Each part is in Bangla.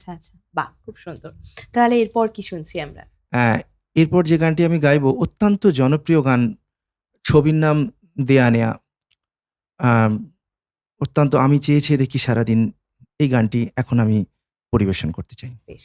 আচ্ছা আচ্ছা। বাহ খুব সুন্দর। তাহলে এরপর কি শুনছি আমরা? হ্যাঁ, এরপর যে গানটি আমি গাইব অত্যন্ত জনপ্রিয় গান ছবির নাম দেয়া নেয়া। অত্যন্ত আমি চেয়েছি দেখি সারাদিন এই গানটি এখন আমি পরিবেশন করতে চাই। বেশ।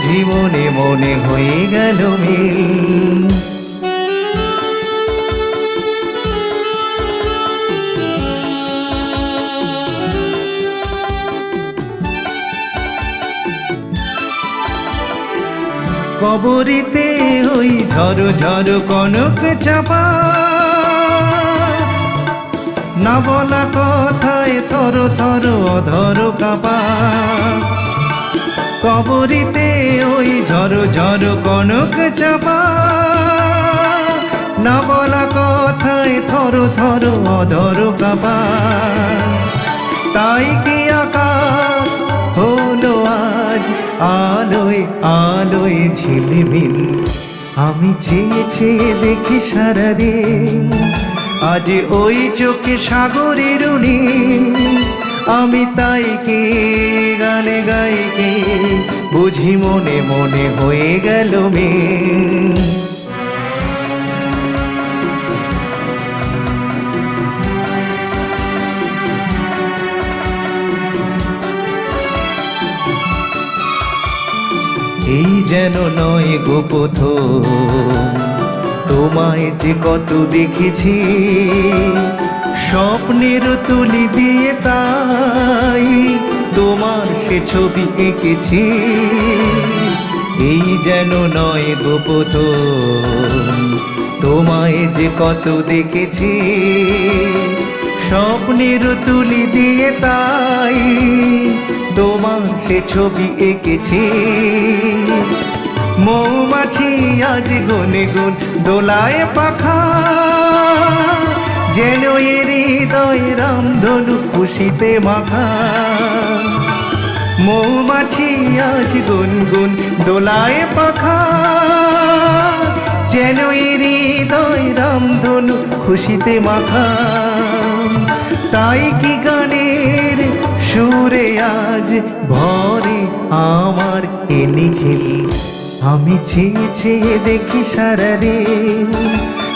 বুঝি মনে মনে হয়ে গেল মে। কবরিতে ওই ঝড় ঝড় কনক চাপা। না বলা কথায় থর থর অধর কাপা। কবরিতে ওই ঝড় ঝড় কনক চাপা। না বলা কথায় থর থর অধর কাপা। তাই কি আকাশ হলো আজ? আলোয় আলোয় ঝিলিমিল। আমি চেয়ে চেয়ে দেখি সারাদিন। আজ ওই চোখে সাগরের উনি আমি তাই কে গানে গাইকে বুঝি মনে মনে হয়ে গেল মেয়ে। এই যেন নয় গোপথ তোমায় যে কত দেখেছি স্বপ্নের তুলি দিয়ে তাই তোমার সে ছবি এঁকেছি। এই যেন নয় গোপথ তোমায় যে কত দেখেছি। স্বপ্নের তুলি দিয়ে তাই তোমার সে ছবি এঁকেছি। মৌমাছি আজ গুনে গুন দোলায় পাখা। যেন এর হৃদয় রামধনু খুশিতে মাখা। মৌমাছি আজ গুন গুন দোলায় পাখা। যেন এর হৃদয় রামধনু খুশিতে মাখা। তাই কি গানের সুরে আজ ভরে আমার এ নিখিল। আমি চেয়ে চেয়ে দেখি সারাদিন